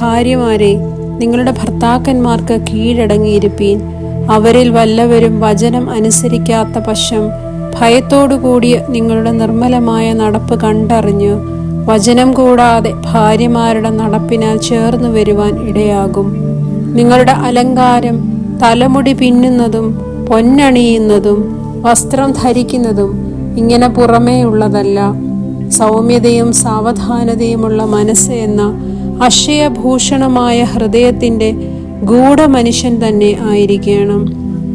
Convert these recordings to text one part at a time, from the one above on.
ഭാര്യമാരെ നിങ്ങളുടെ ഭർത്താക്കന്മാർക്ക് കീഴടങ്ങിയിരിപ്പീൻ. അവരിൽ വല്ലവരും വചനം അനുസരിക്കാത്ത പക്ഷം ഭയത്തോടുകൂടി നിങ്ങളുടെ നിർമ്മലമായ നടപ്പ് കണ്ടറിഞ്ഞു വചനം കൂടാതെ ഭാര്യമാരുടെ നടപ്പിനാൽ ചേർന്നു വരുവാൻ ഇടയാകും. നിങ്ങളുടെ അലങ്കാരം തലമുടി പിന്നുന്നതും പൊന്നണിയുന്നതും വസ്ത്രം ധരിക്കുന്നതും ഇങ്ങനെ പുറമേ ഉള്ളതല്ല സൗമ്യതയും സാവധാനതയുമുള്ള മനസ്സ് എന്ന അക്ഷയഭൂഷണമായ ഹൃദയത്തിന്റെ ഗൂഢമനുഷ്യൻ തന്നെ ആയിരിക്കണം.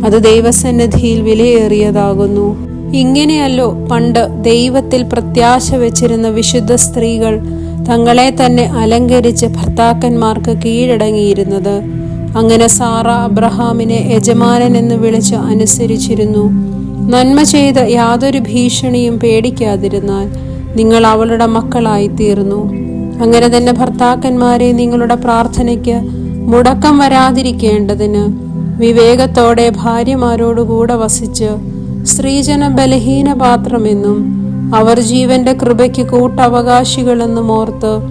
അത് ദൈവസന്നിധിയിൽ വിലയേറിയതാകുന്നു. ഇങ്ങനെയല്ലോ പണ്ട് ദൈവത്തിൽ പ്രത്യാശ വെച്ചിരുന്ന വിശുദ്ധ സ്ത്രീകൾ തങ്ങളെ തന്നെ അലങ്കരിച്ച് ഭർത്താക്കന്മാർക്ക് കീഴടങ്ങിയിരുന്നത്. അങ്ങനെ സാറ അബ്രഹാമിനെ യജമാനൻ എന്ന് വിളിച്ച് അനുസരിച്ചിരുന്നു. നന്മ ചെയ്ത യാതൊരു ഭീഷണിയും പേടിക്കാതിരുന്നാൽ നിങ്ങൾ അവളുടെ മക്കളായി തീർന്നു അങ്ങനെ തന്നെ ഭർത്താക്കന്മാരെ നിങ്ങളുടെ പ്രാർത്ഥനയ്ക്ക് മുടക്കം വരാതിരിക്കേണ്ടതിന് വിവേകത്തോടെ ഭാര്യമാരോടുകൂടെ വസിച്ച് സ്ത്രീജന ബലഹീന പാത്രമെന്നും അവർ ജീവന്റെ കൃപയ്ക്ക് കൂട്ടവകാശികളെന്നും ഓർത്ത്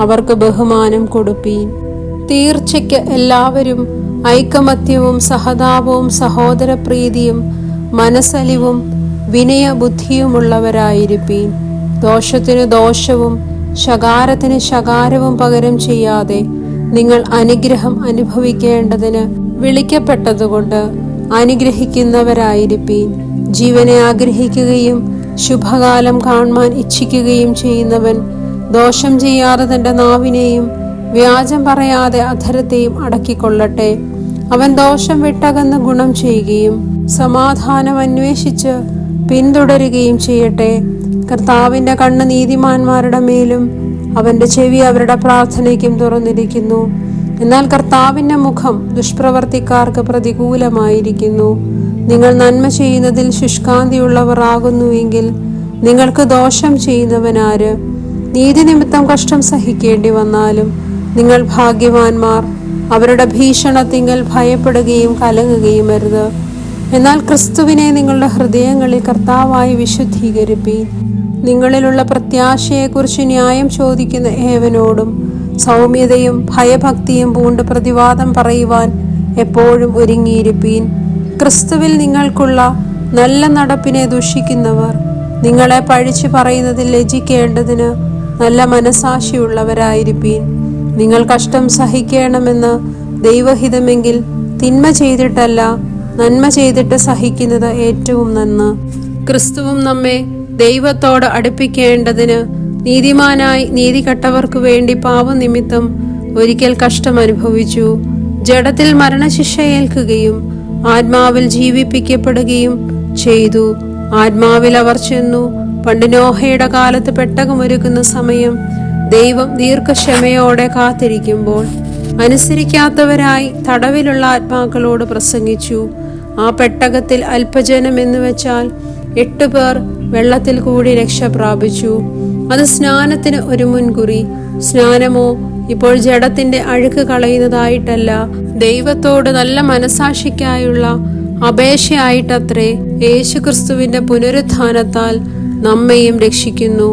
അവർക്ക് ബഹുമാനം കൊടുപ്പീൻ. തീർച്ചയ്ക്ക് എല്ലാവരും ഐക്യമത്യവും സഹതാപവും സഹോദരപ്രീതിയും മനസ്സലിവും വിനയബുദ്ധിയുമുള്ളവരായിരിപ്പീൻ. ദോഷത്തിന് ദോഷവും ശകാരത്തിന് ശകാരവും പകരം ചെയ്യാതെ നിങ്ങൾ അനുഗ്രഹം അനുഭവിക്കേണ്ടതിന് വിളിക്കപ്പെട്ടതുകൊണ്ട് അനുഗ്രഹിക്കുന്നവരായിരിക്കും ജീവനെ ആഗ്രഹിക്കുകയും ശുഭകാലം കാണുവാൻ ഇച്ഛിക്കുകയും ചെയ്യുന്നവൻ ദോഷം ചെയ്യാതെ തന്റെ നാവിനെയും വ്യാജം പറയാതെ അധരത്തെയും അടക്കിക്കൊള്ളട്ടെ. അവൻ ദോഷം വിട്ടകന്ന് ഗുണം ചെയ്യുകയും സമാധാനം അന്വേഷിച്ച് പിന്തുടരുകയും ചെയ്യട്ടെ. കർത്താവിന്റെ കണ്ണ് നീതിമാന്മാരുടെ മേലും അവന്റെ ചെവി അവരുടെ പ്രാർത്ഥനയ്ക്കും തുറന്നിരിക്കുന്നു. എന്നാൽ കർത്താവിന്റെ മുഖം ദുഷ്പ്രവർത്തിക്കാർക്ക് പ്രതികൂലമായിരിക്കുന്നു. നിങ്ങൾ നന്മ ചെയ്യുന്നതിൽ ശുഷ്കാന്തിയുള്ളവർ ആകുന്നുവെങ്കിൽ നിങ്ങൾക്ക് ദോഷം ചെയ്യുന്നവനാര്? നീതി നിമിത്തം കഷ്ടം സഹിക്കേണ്ടി വന്നാലും നിങ്ങൾ ഭാഗ്യവാന്മാർ. അവരുടെ ഭീഷണത്തിങ്കൽ ഭയപ്പെടുകയും കലങ്ങുകയും അരുത്. എന്നാൽ ക്രിസ്തുവിനെ നിങ്ങളുടെ ഹൃദയങ്ങളിൽ കർത്താവായി വിശുദ്ധീകരിപ്പീൻ. നിങ്ങളിലുള്ള പ്രത്യാശയെക്കുറിച്ച് ന്യായം ചോദിക്കുന്ന ഏവനോടും സൗമ്യതയും ഭയഭക്തിയും പൂണ്ട് പ്രതിവാദം പറയുവാൻ എപ്പോഴും ഒരുങ്ങിയിരിപ്പീൻ. ക്രിസ്തുവിൽ നിങ്ങൾക്കുള്ള നല്ല നടപ്പിനെ ദുഷിക്കുന്നവർ നിങ്ങളെ പഴിച്ചു പറയുന്നതിൽ ലജിക്കേണ്ടതിന് നല്ല മനസാക്ഷിയുള്ളവരായിരിപ്പീൻ. നിങ്ങൾ കഷ്ടം സഹിക്കണമെന്ന് ദൈവഹിതമെങ്കിൽ തിന്മ ചെയ്തിട്ടല്ല നന്മ ചെയ്തിട്ട് സഹിക്കുന്നത് ഏറ്റവും നന്ന്. ക്രിസ്തുവും നമ്മെ ദൈവത്തോട് അടുപ്പിക്കേണ്ടതിന് നീതിമാനായി നീതി കെട്ടവർക്കു വേണ്ടി പാപനിമിത്തം ഒരിക്കൽ കഷ്ടം അനുഭവിച്ചു ജഡത്തിൽ മരണശിക്ഷ ഏൽക്കുകയും ആത്മാവിൽ ജീവിപ്പിക്കപ്പെടുകയും ചെയ്തു. ആത്മാവിൽ അവർ ചെന്നു. പണ്ട് നോഹയുടെ കാലത്ത് പെട്ടകമൊരുക്കുന്ന സമയം ദൈവം ദീർഘക്ഷമയോടെ കാത്തിരിക്കുമ്പോൾ അനുസരിക്കാത്തവരായി തടവിലുള്ള ആത്മാക്കളോട് പ്രസംഗിച്ചു. ആ പെട്ടകത്തിൽ അല്പജനം എന്ന് വെച്ചാൽ എട്ട് പേർ വെള്ളത്തിൽ കൂടി രക്ഷ പ്രാപിച്ചു. അത് സ്നാനത്തിന് ഒരു മുൻകുറി. സ്നാനമോ ഇപ്പോൾ ജഡത്തിന്റെ അഴുക്ക് കളയുന്നതായിട്ടല്ല. ദൈവത്തോട് നല്ല മനസാക്ഷിക്കായുള്ള അപേക്ഷയായിട്ടത്രേ യേശുക്രിസ്തുവിന്റെ പുനരുത്ഥാനത്താൽ നമ്മയും രക്ഷിക്കുന്നു.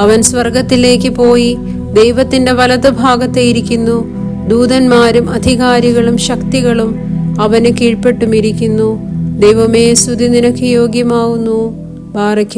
അവൻ സ്വർഗത്തിലേക്ക് പോയി ദൈവത്തിന്റെ വലതുഭാഗത്തെ ഇരിക്കുന്നു. ദൂതന്മാരും അധികാരികളും ശക്തികളും അവന് കീഴ്പ്പെട്ടുമിരിക്കുന്നു. ദൈവമേ സ്തുതി നിനക്ക് യോഗ്യമാവുന്നു. Barak